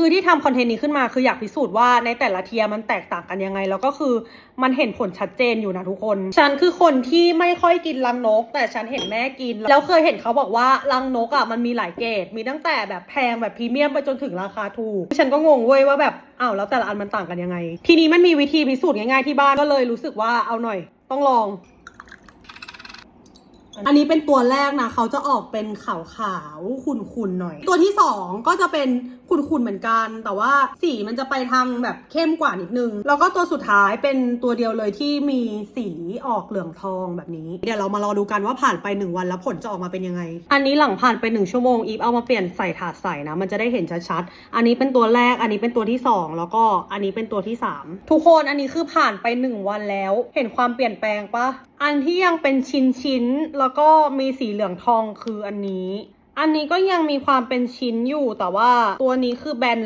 คือที่ทำคอนเทนต์นี้ขึ้นมาคืออยากพิสูจน์ว่าในแต่ละเทียมันแตกต่างกันยังไง แล้วก็คือมันเห็นผลชัดเจนอยู่นะทุกคน ฉันคือคนที่ไม่ค่อยกินรังนก แต่ฉันเห็นแม่กิน แล้วเคยเห็นเขาบอกว่ารังนกอะมันมีหลายเกรดมีตั้งแต่แบบแพงแบบพรีเมียมไปจนถึงราคาถูก ฉันก็งงเว้ยว่าแบบอ้าวแล้วแต่ละอันมันต่างกันยังไง ทีนี้มันมีวิธีพิสูจน์ง่ายๆที่บ้านก็เลยรู้สึกว่าเอาหน่อย ต้องลอง อันนี้เป็นตัวแรกนะ เขาจะออกเป็นขาวขาวๆขุ่นๆหน่อย ตัวที่สองก็จะเป็นขุ่นๆเหมือนกัน แต่ว่าสีมันจะไปทางแบบเข้มกว่านิดนึง แล้วก็ตัวสุดท้ายเป็นตัวเดียวเลยที่มีสีออกเหลืองทองแบบนี้ เดี๋ยวเรามารอดูกันว่าผ่านไปหนึ่งวันแล้วผลจะออกมาเป็นยังไง อันนี้หลังผ่านไปหนึ่งชั่วโมงอีฟเอามาเปลี่ยนใส่ถาดใส่นะ มันจะได้เห็นชัดๆ อันนี้เป็นตัวแรก อันนี้เป็นตัวที่สองแล้วก็อันนี้เป็นตัวที่สามทุกคนอันนี้คือผ่านไปหนึ่งวันแล้ว เห็นความเปลี่ยนแปลงปะ อันที่ยังเป็นชิ้นชิ้นๆแล้วก็มีสีเหลืองทองคืออันนี้ อันนี้ก็ยังมีความเป็นชิ้นอยู่แต่ว่าตัวนี้คือแบน